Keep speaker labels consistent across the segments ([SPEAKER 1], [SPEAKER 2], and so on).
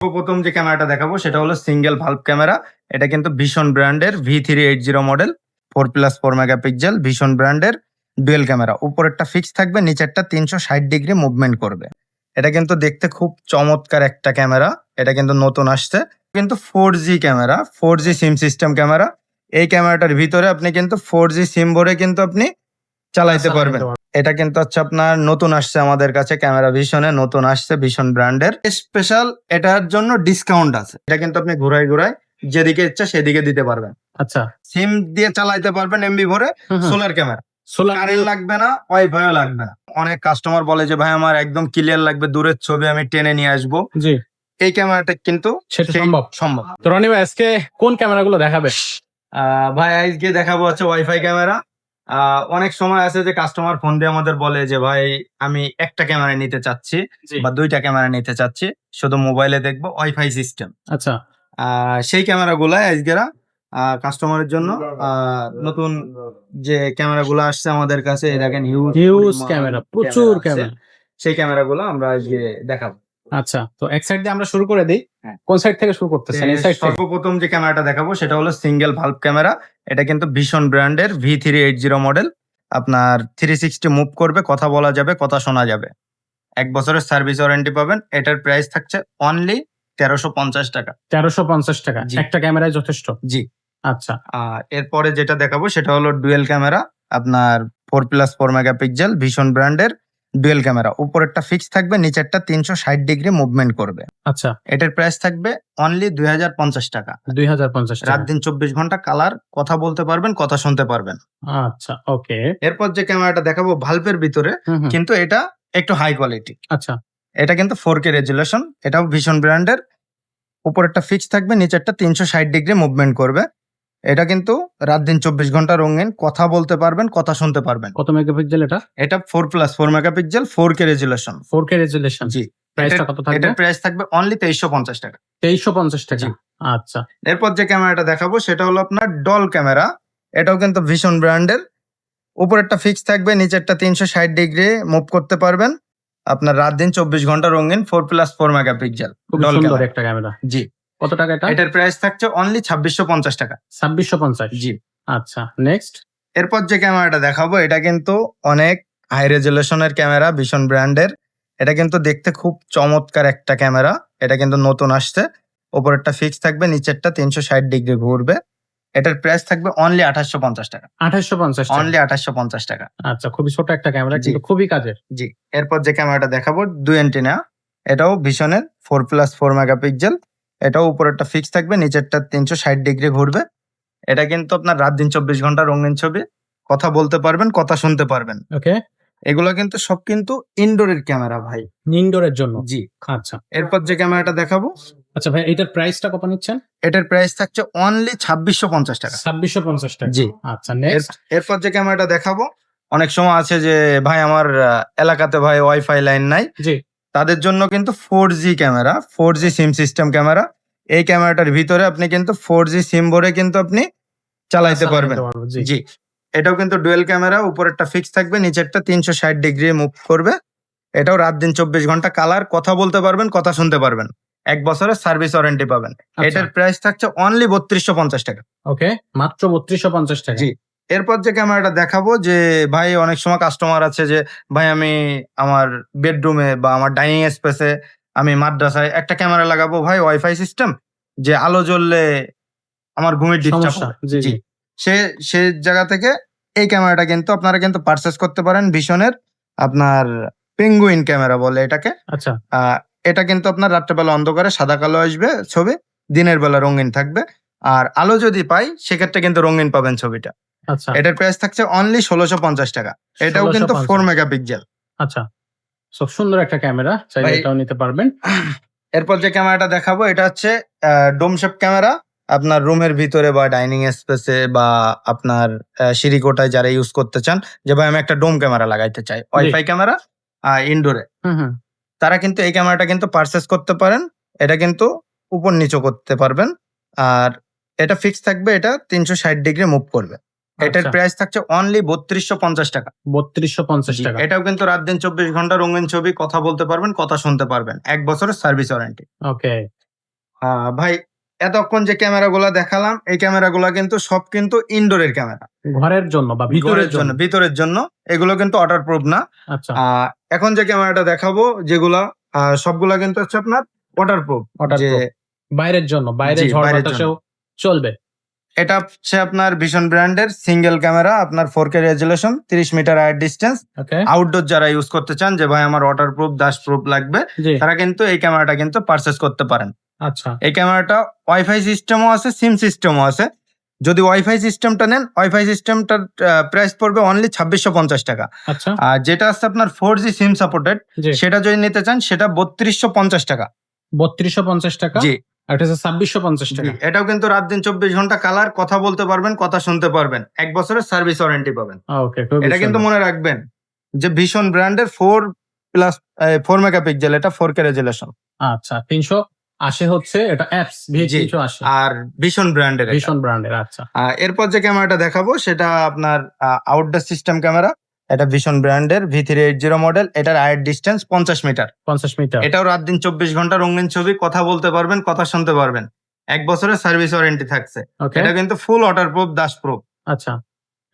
[SPEAKER 1] প্রথম যে ক্যামেরাটা দেখাবো সেটা হলো সিঙ্গেল ভাল্ব ক্যামেরা। এটা কিন্তু ভীষণ ব্র্যান্ডের V three eight zero model four plus four megapixel ভীষণ ব্র্যান্ডের ডুয়েল ক্যামেরা। উপরেরটা ফিক্স থাকবে নিচেরটা তিনশো ষাট ডিগ্রি মুভমেন্ট করবে। এটা কিন্তু দেখতে খুব চমৎকার একটা ক্যামেরা এটা কিন্তু নতুন আসছে। কিন্তু four G camera four G SIM system camera এই ক্যামেরাটার ভিতরে আপনি কিন্তু ফোর জি সিম ভরে কিন্তু আপনি চালাইতে পারবেন। এটা কিন্তু হচ্ছে আপনার নতুন আসছে আমাদের কাছে ক্যামেরা ভিশনে নতুন আসছে ভীষণ ব্র্যান্ডের। স্পেশাল এটার জন্য ডিসকাউন্ট আছে। এটা কিন্তু আপনি ঘুরাই ঘুরাই যেদিকে ইচ্ছা সেদিকে দিতে পারবেন।
[SPEAKER 2] আচ্ছা।
[SPEAKER 1] সিম দিয়ে চালাইতে পারবেন এমবি ভরে সোলার ক্যামেরা
[SPEAKER 2] সোলার
[SPEAKER 1] কারেন্ট লাগবে না ওয়াইফাইও লাগবে না। অনেক কাস্টমার বলে যে ভাই আমার একদম ক্লিয়ার লাগবে দূরের ছবি আমি টেনে নিয়ে আসব।
[SPEAKER 2] জি।
[SPEAKER 1] এই ক্যামেরাটা কিন্তু
[SPEAKER 2] সেটা সম্ভব।
[SPEAKER 1] সম্ভব।
[SPEAKER 2] তো রনি ভাই আজকে কোন ক্যামেরাগুলো দেখাবে?
[SPEAKER 1] আহ, ভাই আজকে দেখাবো হচ্ছে ওয়াইফাই ক্যামেরা অনেক সময় আছে যে কাস্টমার ফোন দিয়ে আমাদের বলে যে ভাই আমি একটা ক্যামেরা নিতে চাচ্ছি বা দুইটা ক্যামেরা নিতে চাচ্ছি শুধু মোবাইলে দেখব ওয়াইফাই সিস্টেম
[SPEAKER 2] আচ্ছা।
[SPEAKER 1] সেই ক্যামেরা ক্যামেরাগুলো আজকেরা কাস্টমারের জন্য আহ, নতুন যে ক্যামেরা ক্যামেরাগুলো আসছে আমাদের কাছে দেখেন হিউজ
[SPEAKER 2] হিউজ ক্যামেরা প্রচুর ক্যামেরা
[SPEAKER 1] সেই ক্যামেরাগুলো আমরা আজকে দেখাবো।
[SPEAKER 2] আচ্ছা তো এক সাইড দিয়ে আমরা শুরু করে দিই।
[SPEAKER 1] হ্যাঁ।
[SPEAKER 2] কোন সাইড থেকে শুরু করতেছেন? এই সাইড থেকে।
[SPEAKER 1] সর্বপ্রথম যে ক্যামেরাটা দেখাবো সেটা হলো সিঙ্গেল ভাল্ব ক্যামেরা এটা কিন্তু ভীষণ ব্র্যান্ডের V three eight zero model আপনার থ্রি সিক্সটি মুভ করবে কথা বলা যাবে কথা শোনা যাবে। এক বছরের সার্ভিস ওয়ারেন্টি পাবেন। এটার প্রাইস থাকছে অনলি তেরোশো পঞ্চাশ টাকা।
[SPEAKER 2] তেরোশো পঞ্চাশ টাকা। একটা ক্যামেরায় যথেষ্ট।
[SPEAKER 1] জি।
[SPEAKER 2] আচ্ছা।
[SPEAKER 1] আর এরপরে যেটা দেখাবো সেটা হলো ডুয়েল ক্যামেরা আপনার four plus four megapixel Vision ব্র্যান্ডের ডুয়েল ক্যামেরা। উপরেরটা ফিক্স থাকবে নিচেরটা তিনশো ষাট ডিগ্রি মুভমেন্ট করবে।
[SPEAKER 2] আচ্ছা।
[SPEAKER 1] এটার প্রাইস থাকবে অনলি দুই হাজার পঞ্চাশ টাকা।
[SPEAKER 2] দুই হাজার পঞ্চাশ
[SPEAKER 1] রাত দিন চব্বিশ ঘণ্টা কালার কথা বলতে পারবেন কথা শুনতে পারবেন।
[SPEAKER 2] আচ্ছা ওকে।
[SPEAKER 1] এরপর যে ক্যামেরাটা দেখাবো ভাল্বের ভিতরে কিন্তু এটা একটু হাই কোয়ালিটি
[SPEAKER 2] আচ্ছা।
[SPEAKER 1] এটা কিন্তু ফোর কে রেজুলেশন এটাও ভীষণ ব্র্যান্ডের উপরেরটা ফিক্স থাকবে নিচেরটা তিনশো ষাট ডিগ্রি মুভমেন্ট করবে। এটা কিন্তু রাত দিন চব্বিশ ঘণ্টা রঙিন কথা বলতে পারবেন কথা শুনতে পারবেন।
[SPEAKER 2] কত মেগাপিক্সেল এটা?
[SPEAKER 1] এটা four plus four megapixel four K resolution
[SPEAKER 2] four K resolution
[SPEAKER 1] জি।
[SPEAKER 2] প্রাইসটা কত থাকবে?
[SPEAKER 1] এটার প্রাইস থাকবে অনলি তেইশশো পঞ্চাশ টাকা।
[SPEAKER 2] তেইশশো পঞ্চাশ টাকা।
[SPEAKER 1] জি।
[SPEAKER 2] আচ্ছা।
[SPEAKER 1] এরপর যে ক্যামেরাটা দেখাবো সেটা হলো আপনার ডল ক্যামেরা। এটাও কিন্তু ভীষণ ব্র্যান্ডের উপরেরটা ফিক্স থাকবে নিচেরটা তিনশো ষাট ডিগ্রি মুভ করতে পারবেন। আপনার রাত দিন চব্বিশ ঘণ্টা রঙিন four plus four megapixel dual camera.
[SPEAKER 2] একটা ক্যামেরা।
[SPEAKER 1] জি।
[SPEAKER 2] কত টাকা এটা?
[SPEAKER 1] এটার প্রাইস থাকছে অনলি ছাব্বিশশো পঞ্চাশ টাকা।
[SPEAKER 2] ছাব্বিশশো পঞ্চাশ।
[SPEAKER 1] জি।
[SPEAKER 2] আচ্ছা নেক্সট
[SPEAKER 1] এরপর যে ক্যামেরাটা দেখাবো এটা কিন্তু অনেক হাই রেজুলেশনের ক্যামেরা ভীষণ ব্র্যান্ডের এটা কিন্তু দেখতে খুব চমৎকার একটা ক্যামেরা। এটা কিন্তু নতুন আসছে। উপরেরটা ফিক্স থাকবে নিচেরটা তিনশো ষাট ডিগ্রি ঘুরবে। এটার প্রাইস থাকবে অনলি আঠাশশো পঞ্চাশ টাকা।
[SPEAKER 2] আঠাশশো পঞ্চাশ
[SPEAKER 1] অনলি আঠাশশো পঞ্চাশ টাকা।
[SPEAKER 2] আচ্ছা খুবই ছোট একটা ক্যামেরা
[SPEAKER 1] জি।
[SPEAKER 2] কিন্তু খুবই কাজের।
[SPEAKER 1] জি। এরপর যে ক্যামেরাটা দেখাবো দুই অ্যান্টিনা এটাও ভীষণের ফোর প্লাস ফোর মেগাপিক্সেল এটাও উপরেরটা ফিক্স থাকবে নিচেরটা তিনশো ষাট ডিগ্রি ঘুরবে। এটা কিন্তু আপনার রাত দিন চব্বিশ ঘণ্টা রঙিন ছবি। কথা বলতে পারবেন কথা শুনতে পারবেন।
[SPEAKER 2] ওকে
[SPEAKER 1] এগুলো কিন্তু সব কিন্তু ইনডোরের ক্যামেরা ভাই।
[SPEAKER 2] ইনডোরের জন্য?
[SPEAKER 1] জি।
[SPEAKER 2] আচ্ছা।
[SPEAKER 1] এরপর যে ক্যামেরাটা দেখাবো।
[SPEAKER 2] আচ্ছা ভাই এটার প্রাইসটা কত নিচ্ছেন?
[SPEAKER 1] এটার প্রাইস থাকছে অনলি ছাব্বিশশো পঞ্চাশ টাকা।
[SPEAKER 2] ছাব্বিশশো পঞ্চাশ টাকা।
[SPEAKER 1] জি।
[SPEAKER 2] আচ্ছা নেক্সট
[SPEAKER 1] এরপর যে ক্যামেরাটা দেখাবো অনেক সময় আছে যে ভাই আমার এলাকাতে ভাই ওয়াইফাই লাইন নাই।
[SPEAKER 2] জি।
[SPEAKER 1] তাদের জন্য কিন্তু four G camera four G SIM system camera. এই ক্যামেরাটার ভিতরে আপনি কিন্তু ফোর জি সিম ভরে কিন্তু আপনি চালাইতে পারবেন।
[SPEAKER 2] জি।
[SPEAKER 1] এটাও কিন্তু ডুয়েল ক্যামেরা উপরেরটা ফিক্স থাকবে নিচেরটা তিনশো ষাট ডিগ্রি মুভ করবে। এটাও রাত দিন চব্বিশ ঘণ্টা কালার কথা বলতে পারবেন কথা শুনতে পারবেন। এক বছরের সার্ভিস ওয়ারেন্টি পাবেন।
[SPEAKER 2] আচ্ছা,
[SPEAKER 1] এটার প্রাইস থাকছে অনলি বত্রিশশো পঞ্চাশ টাকা।
[SPEAKER 2] ওকে মাত্র বত্রিশশো পঞ্চাশ টাকা।
[SPEAKER 1] জি। এরপর যে ক্যামেরাটা দেখাবো যে ভাই অনেক সময় কাস্টমার আছে যে ভাই আমি আমার বেডরুমে বা আমার ডাইনিং স্পেসে আমি মাদ্রাসায় একটা ক্যামেরা লাগাবো ভাই ওয়াইফাই সিস্টেম যে আলো জ্বললে আমার ঘুমের ডিস্টার্ব
[SPEAKER 2] জি
[SPEAKER 1] সে সে জায়গা থেকে এই ক্যামেরাটা কিন্তু আপনারা কিন্তু পারচেস করতে পারেন ভীষণের আপনার পেঙ্গুইন ক্যামেরা বলে এটাকে।
[SPEAKER 2] আচ্ছা।
[SPEAKER 1] এটা কিন্তু আপনার রাত্রেবেলা অন্ধকারে সাদা কালো আসবে ছবি দিনের বেলা রঙিন থাকবে। আর আলো যদি পাই সেক্ষেত্রে কিন্তু রঙিন পাবেন ছবিটা।
[SPEAKER 2] আচ্ছা।
[SPEAKER 1] এটার প্রাইস থাকছে অনলি ষোলোশো পঞ্চাশ টাকা। এটাও কিন্তু ফোর মেগাপিক্সেল
[SPEAKER 2] আচ্ছা। সব সুন্দর একটা ক্যামেরা চাইলে এটাও নিতে পারবেন।
[SPEAKER 1] এরপর যে ক্যামেরাটা দেখাবো এটা হচ্ছে ডোমশেপ ক্যামেরা আপনার রুমের ভিতরে বা ডাইনিং স্পেসে বা আপনার সিঁড়িকোটায় যারা ইউজ করতে চান যে ভাই আমি একটা ডোম ক্যামেরা লাগাইতে চাই। ওয়াইফাই ক্যামেরা
[SPEAKER 2] আর ইনডোরে
[SPEAKER 1] তারা কিন্তু এই ক্যামেরাটা কিন্তু পারচেস করতে পারেন। এটা কিন্তু উপর নিচু করতে পারবেন। আর এটা ফিক্স থাকবে এটা তিনশো ষাট ডিগ্রি মুভ করবে। এটার
[SPEAKER 2] আচ্ছা,
[SPEAKER 1] প্রাইস থাকছে অনলি বত্রিশশো পঞ্চাশ টাকা।
[SPEAKER 2] বত্রিশশো পঞ্চাশ টাকা।
[SPEAKER 1] এটাও কিন্তু রাত দিন চব্বিশ ঘণ্টা রঙিন ছবি কথা বলতে পারবেন কথা শুনতে পারবেন। এক বছরের সার্ভিস ওয়ারেন্টি
[SPEAKER 2] ওকে
[SPEAKER 1] ভাই এতক্ষণ যে ক্যামেরাগুলো দেখালাম এই ক্যামেরাগুলো কিন্তু সব কিন্তু ইনডোরের ক্যামেরা।
[SPEAKER 2] ঘরের জন্য বা ভিতরের
[SPEAKER 1] জন্য ভিতরের জন্য। এগুলো কিন্তু ওয়াটার প্রুফ না।
[SPEAKER 2] আচ্ছা।
[SPEAKER 1] এখন যে ক্যামেরাটা দেখাবো যেগুলা সবগুলা কিন্তু হচ্ছে আপনার ওয়াটার প্রুফ যে
[SPEAKER 2] বাইরের জন্য বাইরে ঝড় বাতাসেও চলবে।
[SPEAKER 1] এটা হচ্ছে আপনার ভীষণ ব্র্যান্ডের সিঙ্গেল ক্যামেরা আপনার ফোর কে রেজুলেশন তিরিশ মিটার আয়ার ডিস্টেন্স আউটডোর যারা ইউজ করতে চান যে ভাই আমার ওয়াটার প্রুফ দাস প্রুফ লাগবে তারা কিন্তু এই ক্যামেরাটা কিন্তু পারচেস করতে পারেন।
[SPEAKER 2] আচ্ছা।
[SPEAKER 1] এই ক্যামেরাটা ওয়াইফাই সিস্টেমও আছে সিম সিস্টেমও আছে। যদি ওয়াইফাই সিস্টেমটা নেন ওয়াইফাই সিস্টেমটার প্রাইস পড়বে অনলি ছাব্বিশশো পঞ্চাশ টাকা।
[SPEAKER 2] আচ্ছা।
[SPEAKER 1] আর যেটা আছে আপনার ফোর জি সিম সাপোর্টেড সেটা যদি নিতে চান সেটা বত্রিশশো পঞ্চাশ টাকা।
[SPEAKER 2] বত্রিশশো পঞ্চাশ টাকা?
[SPEAKER 1] জি।
[SPEAKER 2] হচ্ছে ছাব্বিশশো পঞ্চাশ টাকা।
[SPEAKER 1] এটাও কিন্তু রাত দিন চব্বিশ ঘণ্টা কালার কথা বলতে পারবেন কথা শুনতে পারবেন। এক বছরের সার্ভিস ওয়ারেন্টি পাবেন।
[SPEAKER 2] ওকে
[SPEAKER 1] এটা কিন্তু মনে রাখবেন যে ভীষণ ব্র্যান্ডের ফোর প্লাস ফোর মেগাপিক্সেল এটা ফোর কে রেজুলেশন
[SPEAKER 2] আচ্ছা তিনশো আশি হচ্ছে এটা অ্যাপস। তিনশো আশি।
[SPEAKER 1] আর ভীষণ ব্র্যান্ডের
[SPEAKER 2] ভীষণ ব্র্যান্ডের আচ্ছা।
[SPEAKER 1] এরপর যে ক্যামেরাটা দেখাবো সেটা আপনার আউটডোর সিস্টেম ক্যামেরা এটা ভীষণ ব্র্যান্ডের V three eight zero model এটার আয়ের ডিস্টেন্স পঞ্চাশ মিটার
[SPEAKER 2] পঞ্চাশ মিটার
[SPEAKER 1] এটাও রাত দিন চব্বিশ ঘণ্টা রঙিন ছবি কথা বলতে পারবেন কথা শুনতে পারবেন। এক বছরের সার্ভিস ওয়ারেন্টি থাকছে। এটা কিন্তু full waterproof Das proof
[SPEAKER 2] আচ্ছা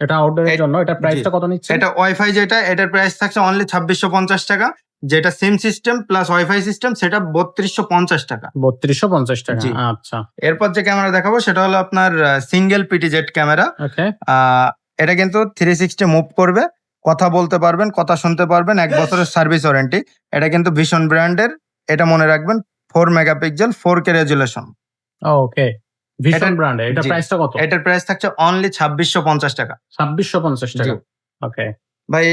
[SPEAKER 2] এটা আউটডোরের জন্য এটা প্রাইসটা কত নিচ্ছে
[SPEAKER 1] এটা ওয়াইফাই যেটা এটার প্রাইস থাকছে অনলি ছাব্বিশশো পঞ্চাশ টাকা। যেটা SIM system plus wifi system সেটা বত্রিশশো পঞ্চাশ টাকা।
[SPEAKER 2] বত্রিশশো পঞ্চাশ টাকা। আচ্ছা।
[SPEAKER 1] এরপর যে ক্যামেরা দেখাবো সেটা হলো আপনার সিঙ্গেল পিটি জেট ক্যামেরা এটা কিন্তু থ্রি সিক্সটি মুভ করবে। কথা বলতে পারবেন কথা শুনতে পারবেন এক বছরের সার্ভিস ওয়ারেন্টি এটা কিন্তু ভীষণ ব্র্যান্ডের এটা মনে রাখবেন four megapixel four K resolution
[SPEAKER 2] okay ভীষণ ব্র্যান্ডের এটা প্রাইসটা কত?
[SPEAKER 1] এটার প্রাইস থাকছে অনলি ছাব্বিশশো পঞ্চাশ টাকা।
[SPEAKER 2] ছাব্বিশশো পঞ্চাশ টাকা। ওকে
[SPEAKER 1] ভাই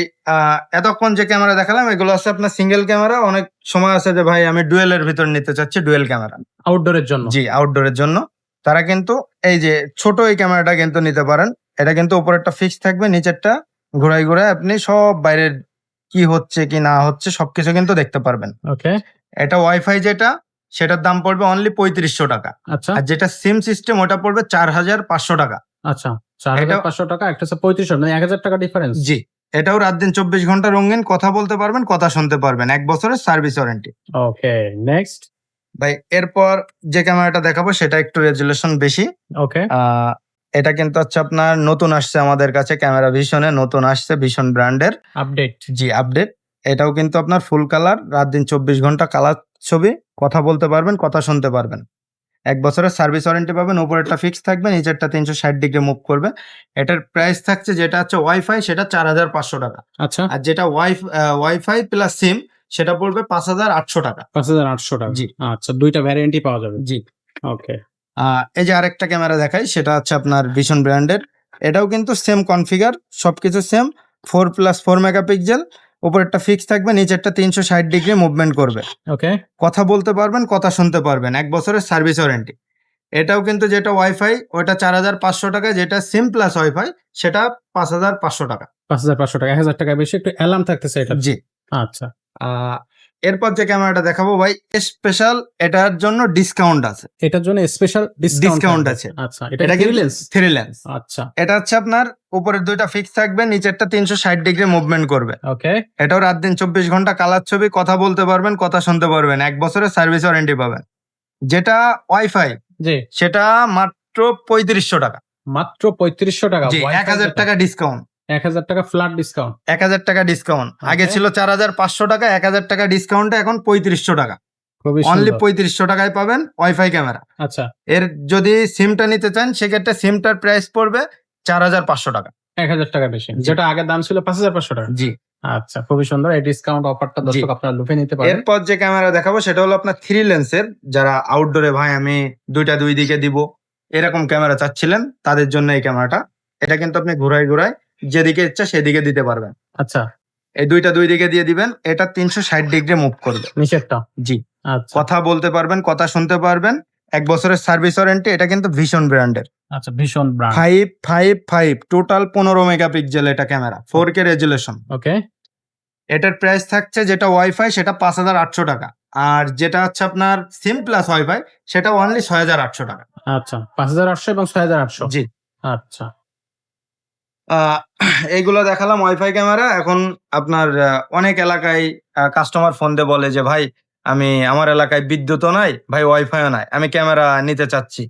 [SPEAKER 1] এতক্ষণ যে ক্যামেরা দেখালাম এগুলো আছে আপনার সিঙ্গেল ক্যামেরা অনেক সময় আছে যে ভাই আমি ডুয়েলের ভিতর নিতে চাচ্ছি ডুয়েল ক্যামেরা
[SPEAKER 2] আউটডোরের জন্য।
[SPEAKER 1] জি আউটডোরের জন্য। তারা কিন্তু এই যে ছোট এই ক্যামেরাটা কিন্তু নিতে পারেন। এটা কিন্তু উপরেরটা ফিক্স থাকবে নিচেরটা ঘোরাই ঘোরায় আপনি সব বাইরের কি হচ্ছে কি না হচ্ছে সবকিছু কিন্তু দেখতে পারবেন।
[SPEAKER 2] ওকে।
[SPEAKER 1] এটা ওয়াইফাই যেটা সেটার দাম পড়বে অনলি পঁয়ত্রিশশো টাকা।
[SPEAKER 2] আচ্ছা।
[SPEAKER 1] আর যেটা সিম সিস্টেম ওটা পড়বে চার হাজার পাঁচশো টাকা।
[SPEAKER 2] আচ্ছা চার হাজার পাঁচশো টাকা একটা হচ্ছে পঁয়ত্রিশশো মানে এক হাজার টাকা ডিফারেন্স
[SPEAKER 1] জি এটাও রাত দিন চব্বিশ ঘণ্টা রঙিন কথা বলতে পারবেন কথা শুনতে পারবেন এক বছরের সার্ভিস ওয়ারেন্টি
[SPEAKER 2] ওকে নেক্সট
[SPEAKER 1] ভাই এরপর যে ক্যামেরাটা দেখাবো সেটা একটু রেজুলেশন বেশি।
[SPEAKER 2] ওকে।
[SPEAKER 1] আহ, এটা কিন্তু হচ্ছে আপনার নতুন আসছে আমাদের কাছে ক্যামেরা ভিশনে নতুন আসছে ভীষণ ব্র্যান্ডের।
[SPEAKER 2] আপডেট
[SPEAKER 1] জি আপডেট এটাও কিন্তু আপনার ফুল কালার রাত দিন চব্বিশ ঘণ্টা কালার ছবি কথা বলতে পারবেন কথা শুনতে পারবেন। এক বছরের সার্ভিস ওয়ারেন্টি পাবেন উপরেরটা ফিক্স থাকবে নিচেরটা তিনশো ষাট ডিগ্রি মুভ করবে। এটার প্রাইস থাকছে যেটা হচ্ছে ওয়াইফাই সেটা চার হাজার পাঁচশো টাকা।
[SPEAKER 2] আচ্ছা।
[SPEAKER 1] আর যেটা ওয়াইফ ওয়াইফাই প্লাস সিম সেটা পড়বে পাঁচ হাজার আটশো টাকা।
[SPEAKER 2] পাঁচ হাজার আটশো টাকা।
[SPEAKER 1] জি।
[SPEAKER 2] আচ্ছা দুইটা ভ্যারিয়েন্টই পাওয়া যাবে।
[SPEAKER 1] জি।
[SPEAKER 2] ওকে
[SPEAKER 1] এই যে আরেকটা ক্যামেরা দেখাই সেটা হচ্ছে আপনার ভীষণ ব্র্যান্ডের এটাও কিন্তু সেম কনফিগার সবকিছু same four plus four megapixel উপরেরটা ফিক্স থাকবে নিচেরটা তিনশো ষাট ডিগ্রি মুভমেন্ট করবে।
[SPEAKER 2] ওকে
[SPEAKER 1] কথা বলতে পারবেন কথা শুনতে পারবেন এক বছরের সার্ভিস ওয়ারেন্টি এটাও কিন্তু যেটা ওয়াইফাই ওটা চার হাজার পাঁচশো টাকা যেটা সিম প্লাস ওয়াইফাই সেটা পাঁচ হাজার পাঁচশো টাকা।
[SPEAKER 2] পাঁচ হাজার পাঁচশো টাকা এক হাজার টাকা বেশি একটু অ্যালার্ম থাকতেছে এটা
[SPEAKER 1] জি।
[SPEAKER 2] আচ্ছা।
[SPEAKER 1] এরপর যে ক্যামেরাটা দেখাবো ভাই স্পেশাল এটার জন্য ডিসকাউন্ট আছে।
[SPEAKER 2] এটার জন্য স্পেশাল ডিসকাউন্ট
[SPEAKER 1] আছে।
[SPEAKER 2] আচ্ছা এটা কি লেন্স
[SPEAKER 1] থ্রি লেন্স
[SPEAKER 2] আচ্ছা।
[SPEAKER 1] এটা হচ্ছে আপনার উপরের দুইটা ফিক্স থাকবে নিচেরটা তিনশো ষাট ডিগ্রি মুভমেন্ট করবে।
[SPEAKER 2] ওকে।
[SPEAKER 1] এটাও রাত দিন চব্বিশ ঘণ্টা কালার ছবি কথা বলতে পারবেন কথা শুনতে পারবেন। এক বছরের সার্ভিস ওয়ারেন্টি পাবেন। যেটা ওয়াইফাই
[SPEAKER 2] জি।
[SPEAKER 1] সেটা মাত্র পঁয়ত্রিশশো টাকা।
[SPEAKER 2] মাত্র পঁয়ত্রিশশো টাকা
[SPEAKER 1] এক হাজার টাকা ডিসকাউন্ট
[SPEAKER 2] এক হাজার টাকা ফ্ল্যাট ডিসকাউন্ট
[SPEAKER 1] এক হাজার টাকা ডিসকাউন্ট আগে ছিল চার হাজার পাঁচশো টাকা এক হাজার টাকা ডিসকাউন্টে এখন পঁয়ত্রিশশো টাকা।
[SPEAKER 2] খুবই
[SPEAKER 1] অনলি পঁয়ত্রিশশো টাকায় পাবেন ওয়াইফাই ক্যামেরা
[SPEAKER 2] আচ্ছা।
[SPEAKER 1] এর যদি সিমটা নিতে চান সেক্ষেত্রে সিমটার প্রাইস পড়বে চার হাজার পাঁচশো টাকা।
[SPEAKER 2] এক হাজার টাকা বেশি। যেটা আগের দাম ছিল পাঁচ হাজার পাঁচশো টাকা।
[SPEAKER 1] জি।
[SPEAKER 2] আচ্ছা খুবই সুন্দর। এই ডিসকাউন্ট অফারটা দর্শক আপনারা লুফে নিতে পারেন
[SPEAKER 1] এরপর যে ক্যামেরা দেখাবো সেটা হলো আপনার থ্রি লেন্সের যারা আউটডোরে ভাই আমি দুইটা দুই দিকে দিব। এরকম ক্যামেরা চাচ্ছিলেন তাদের জন্য এই ক্যামেরাটা এটা কিন্তু আপনি ঘুরাই ঘুরাই যেদিকে ইচ্ছা সেদিকে দিতে পারবেন।
[SPEAKER 2] আচ্ছা।
[SPEAKER 1] এই দুইটা দুই দিকে দিয়ে দিবেন এটা তিনশো ষাট ডিগ্রি মুভ করবে।
[SPEAKER 2] নিচেরটা
[SPEAKER 1] জি।
[SPEAKER 2] আচ্ছা।
[SPEAKER 1] কথা বলতে পারবেন কথা শুনতে পারবেন এক বছরের সার্ভিস ওয়ারেন্টি এটা কিন্তু ভীষণ ব্র্যান্ডের।
[SPEAKER 2] আচ্ছা ভীষণ brand.
[SPEAKER 1] Five five five total পনেরো মেগাপিক্সেল এটা camera four K resolution.
[SPEAKER 2] Okay.
[SPEAKER 1] এটার প্রাইস থাকছে যেটা ওয়াইফাই সেটা পাঁচ হাজার আটশো টাকা। আর যেটা হচ্ছে আপনার সিম প্লাস ওয়াইফাই সেটা অনলি ছয় হাজার আটশো টাকা।
[SPEAKER 2] আচ্ছা পাঁচ হাজার আটশো এবং ছয় হাজার আটশো।
[SPEAKER 1] জি।
[SPEAKER 2] আচ্ছা।
[SPEAKER 1] এইগুলো দেখালাম ওয়াইফাই ক্যামেরা। এখন আপনার অনেক এলাকায় কাস্টমার ফোন দিয়ে বলে যে ভাই আমি আমার এলাকায় বিদ্যুৎও নাই ভাই ওয়াইফাইও নাই আমি ক্যামেরা নিতে চাচ্ছি।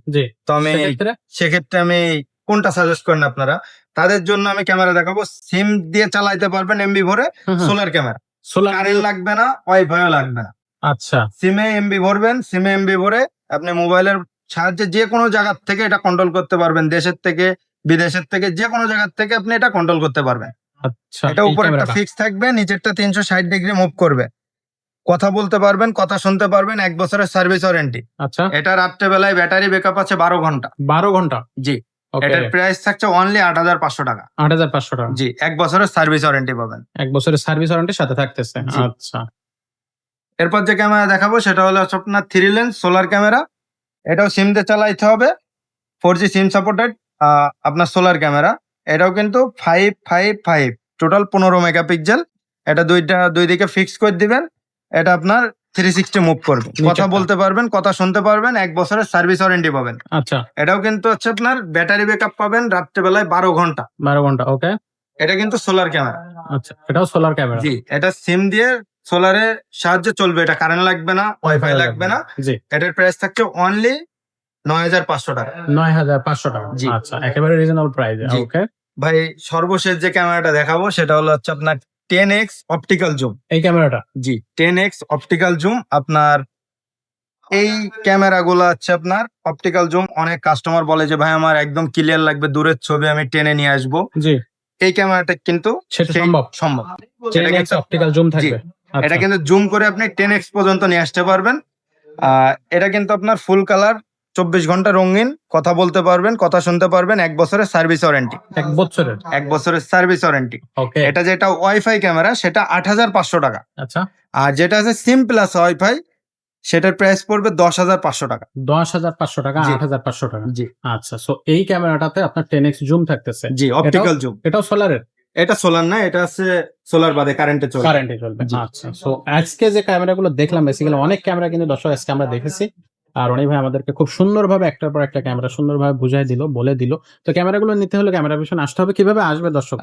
[SPEAKER 1] তো আমি
[SPEAKER 2] সেক্ষেত্রে?
[SPEAKER 1] সেক্ষেত্রে আমি কোনটা সাজেস্ট করেন আপনারা? তাদের জন্য আমি ক্যামেরা দেখাবো। সিম দিয়ে চালাইতে পারবেন এমবি ভরে সোলার ক্যামেরা।
[SPEAKER 2] সোলার
[SPEAKER 1] কারেন্ট লাগবে না ওয়াইফাইও লাগবে না।
[SPEAKER 2] আচ্ছা।
[SPEAKER 1] সিমে এমবি ভরবেন সিমে এমবি ভরে আপনি মোবাইলের সাহায্যে যে কোনো জায়গার থেকে এটা কন্ট্রোল করতে পারবেন। দেশের থেকে বিদেশের থেকে যে কোনো জায়গার থেকে আপনি এটা কন্ট্রোল করতে পারবেন।
[SPEAKER 2] আচ্ছা
[SPEAKER 1] এটা উপরে একটা ফিক্স থাকবে নিচেরটা তিনশো ষাট ডিগ্রি মুভ করবে। কথা বলতে পারবেন কথা শুনতে পারবেন এক বছরের সার্ভিস ওয়ারেন্টি
[SPEAKER 2] আচ্ছা।
[SPEAKER 1] এটা রাত্রে বেলায় ব্যাটারি ব্যাকআপ আছে বারো ঘণ্টা।
[SPEAKER 2] বারো ঘণ্টা?
[SPEAKER 1] জি।
[SPEAKER 2] ওকে
[SPEAKER 1] এটার প্রাইস থাকছে অনলি আট হাজার পাঁচশো টাকা।
[SPEAKER 2] আট হাজার পাঁচশো টাকা।
[SPEAKER 1] জি এক বছরের সার্ভিস ওয়ারেন্টি পাবেন।
[SPEAKER 2] এক বছরের সার্ভিস ওয়ারেন্টির সাথে থাকতেছে। আচ্ছা।
[SPEAKER 1] এরপর যে ক্যামেরা দেখাবো সেটা হলো আপনার থ্রি লেন্স সোলার ক্যামেরা এটাও সিম দিয়ে চালাইতে হবে। ফোর জি সিম সাপোর্টেড আপনার সোলার ক্যামেরা এটাও কিন্তু ফাইভ ফাইভ ফাইভ টোটাল পনেরো মেগাপিক্সেল এটা দুইটা দুই দিকে ফিক্স করে দিবেন। এটা আপনার থ্রি সিক্সটি মুভ করবে। কথা বলতে পারবেন কথা শুনতে পারবেন এক বছরের সার্ভিস ওয়ারেন্টি পাবেন।
[SPEAKER 2] আচ্ছা।
[SPEAKER 1] এটাও কিন্তু হচ্ছে আপনার ব্যাটারি ব্যাকআপ পাবেন রাত্রেবেলায় বারো ঘণ্টা।
[SPEAKER 2] বারো ঘণ্টা ওকে
[SPEAKER 1] এটা কিন্তু সোলার ক্যামেরা
[SPEAKER 2] আচ্ছা এটাও সোলার ক্যামেরা
[SPEAKER 1] জি এটা সিম দিয়ে সোলারের সাহায্যে চলবে। এটা কারেন্ট লাগবে না ওয়াইফাই লাগবে না।
[SPEAKER 2] জি।
[SPEAKER 1] এটার প্রাইস থাকছে অনলি নয় হাজার পাঁচশো টাকা।
[SPEAKER 2] নয় হাজার পাঁচশো টাকা।
[SPEAKER 1] জি।
[SPEAKER 2] আচ্ছা একেবারে রিজনেবল প্রাইস ওকে
[SPEAKER 1] ভাই সর্বশেষ যে ক্যামেরাটা দেখাবো সেটা হলো হচ্ছে আপনার টেন এক্স অপটিক্যাল জুম
[SPEAKER 2] এই ক্যামেরাটা?
[SPEAKER 1] জি টেন এক্স অপটিক্যাল জুম আপনার এই ক্যামেরাগুলো হচ্ছে আপনার অপটিক্যাল জুম অনেক কাস্টমার বলে যে ভাই আমার একদম ক্লিয়ার লাগবে দূরের ছবি আমি টেনে নিয়ে আসব।
[SPEAKER 2] জি।
[SPEAKER 1] এই ক্যামেরাটা কিন্তু
[SPEAKER 2] সেটা সম্ভব।
[SPEAKER 1] সম্ভব। এটা
[SPEAKER 2] এক্স
[SPEAKER 1] কিন্তু-
[SPEAKER 2] অপটিক্যাল জুম থাকবে।
[SPEAKER 1] এটা
[SPEAKER 2] আচ্ছা,
[SPEAKER 1] কিন্তু জুম করে আপনি টেন এক্স পর্যন্ত নিয়ে আসতে পারবেন। এটা কিন্তু আপনার ফুল কালার চব্বিশ ঘণ্টা রঙিন কথা বলতে পারবেন কথা শুনতে পারবেন এক বছরের সার্ভিস ওয়ারেন্টি
[SPEAKER 2] এক বছরের?
[SPEAKER 1] এক বছরের সার্ভিস ওয়ারেন্টি
[SPEAKER 2] ওকে
[SPEAKER 1] এটা যেটা ওয়াইফাই ক্যামেরা সেটা আট হাজার পাঁচশো টাকা।
[SPEAKER 2] আচ্ছা।
[SPEAKER 1] আর যেটা আছে সিম প্লাস ওয়াইফাই সেটার প্রাইস পড়বে দশ হাজার পাঁচশো টাকা।
[SPEAKER 2] দশ হাজার পাঁচশো টাকা আট হাজার পাঁচশো টাকা।
[SPEAKER 1] জি।
[SPEAKER 2] আচ্ছা সো এই ক্যামেরাটাতে আপনার টেন এক্স জুম থাকতেছে।
[SPEAKER 1] জি অপটিক্যাল জুম
[SPEAKER 2] এটাও সোলারের
[SPEAKER 1] এটা সোলার না এটা আছে সোলার বাদে কারেন্টে চলে
[SPEAKER 2] কারেন্টে চলবে আচ্ছা সো আজকে যে ক্যামেরাগুলো দেখলাম বেসিক্যালি অনেক ক্যামেরা কিন্তু দর্শক আজকে আমরা দেখেছি। আর অনেক ভাই আমাদেরকে খুব সুন্দরভাবে একটার পর একটা ক্যামেরা সুন্দরভাবে বুঝাই দিল বলে দিল। তো ক্যামেরাগুলো নিতে হলে ক্যামেরা পিছনে আসতে হবে। কীভাবে আসবে দর্শক?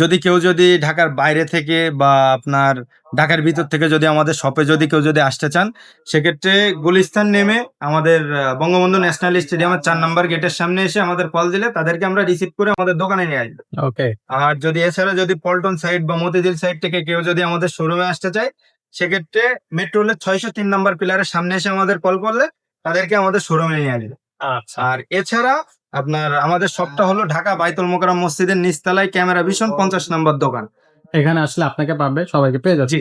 [SPEAKER 1] যদি কেউ যদি ঢাকার বাইরে থেকে বা আপনার ঢাকার ভিতর থেকে যদি আমাদের শপে যদি কেউ যদি আসতে চান সেক্ষেত্রে গুলিস্তান নেমে আমাদের বঙ্গবন্ধু ন্যাশনাল স্টেডিয়ামের চার নাম্বার গেটের সামনে এসে আমাদের কল দিলে তাদেরকে আমরা রিসিভ করে আমাদের দোকানে নিয়ে আসব।
[SPEAKER 2] ওকে
[SPEAKER 1] আর যদি এছাড়া যদি পল্টন সাইড বা মতিঝিল সাইড থেকে কেউ যদি আমাদের শোরুমে আসতে চায় সেক্ষেত্রে মেট্রো রেলের ছয়শো তিন নম্বর পিলারের সামনে এসে আমাদের কল করলে তাদেরকে আমাদের শোরুমে নিয়ে আসবে।
[SPEAKER 2] আচ্ছা।
[SPEAKER 1] আর এছাড়া আপনার আমাদের সবটা হলো ঢাকা বাইতুল মোকারাম মসজিদের নিচতলায় ক্যামেরা ভীষণ পঞ্চাশ নম্বর দোকান।
[SPEAKER 2] এখানে আসলে আপনাকে পাবে সবাইকে পেয়ে যাচ্ছে।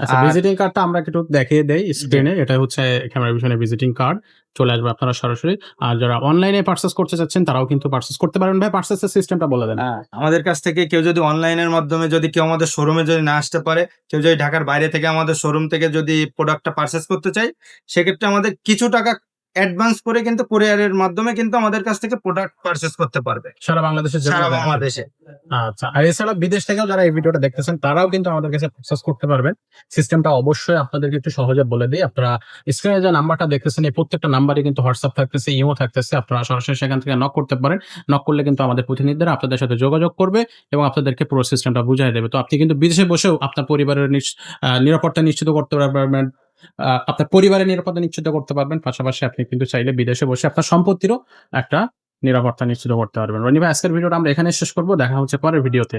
[SPEAKER 2] আচ্ছা ভিজিটিং কার্ডটা আমরা একটু দেখিয়ে দেই স্ক্রিনে এটা হচ্ছে ক্যামেরা ভিশনের ভিজিটিং কার্ড চলে আসবে আপনারা সরাসরি। আর যারা অনলাইনে পার্সেস করতে চাচ্ছেন, তারাও কিন্তু পার্সেস করতে পারেন ভাই পার্সেসের সিস্টেমটা বলে দেন।
[SPEAKER 1] আমাদের কাছ থেকে কেউ যদি অনলাইনের মাধ্যমে যদি কেউ আমাদের শোরুমে যদি না আসতে পারে, কেউ যদি ঢাকার বাইরে থেকে আমাদের শোরুম থেকে যদি প্রোডাক্টটা পার্সেস করতে চায়, সেক্ষেত্রে আমাদের কিছু টাকা অ্যাডভান্স করে কিন্তু কুরিয়ারের মাধ্যমে কিন্তু আমাদের কাছ থেকে প্রোডাক্ট পারচেস করতে পারবে।
[SPEAKER 2] সারা বাংলাদেশে
[SPEAKER 1] সারা বাংলাদেশে।
[SPEAKER 2] আচ্ছা আর এছাড়া বিদেশ থেকেও যারা এই ভিডিওটা দেখতেছেন তারাও কিন্তু আমাদের কাছে প্রসেস করতে পারবেন। সিস্টেমটা অবশ্যই আপনাদেরকে একটু সহজে বলে দিই। আপনারা স্ক্রিনে যে নাম্বারটা দেখতেছেন এই প্রত্যেকটা নাম্বারে কিন্তু হোয়াটসঅ্যাপ থাকতেছে ইমো থাকতেছে। আপনারা সরাসরি সেখান থেকে নক করতে পারেন। নক করলে কিন্তু আমাদের প্রতিনিধিরা আপনাদের সাথে যোগাযোগ করবে এবং আপনাদেরকে পুরো সিস্টেমটা বুঝিয়ে দেবে। তো আপনি কিন্তু বিদেশে বসেও আপনার পরিবারের নিরাপত্তা নিশ্চিত করতে পারবেন। আপনার পরিবারের নিরাপত্তা নিশ্চিত করতে পারবেন। পাশাপাশি আপনি কিন্তু চাইলে বিদেশে বসে আপনার সম্পত্তিরও একটা নিরাপত্তা নিশ্চিত করতে পারবেন। রনি আজকের ভিডিওটা আমরা এখানে শেষ করব। দেখা হচ্ছে পরের ভিডিওতে।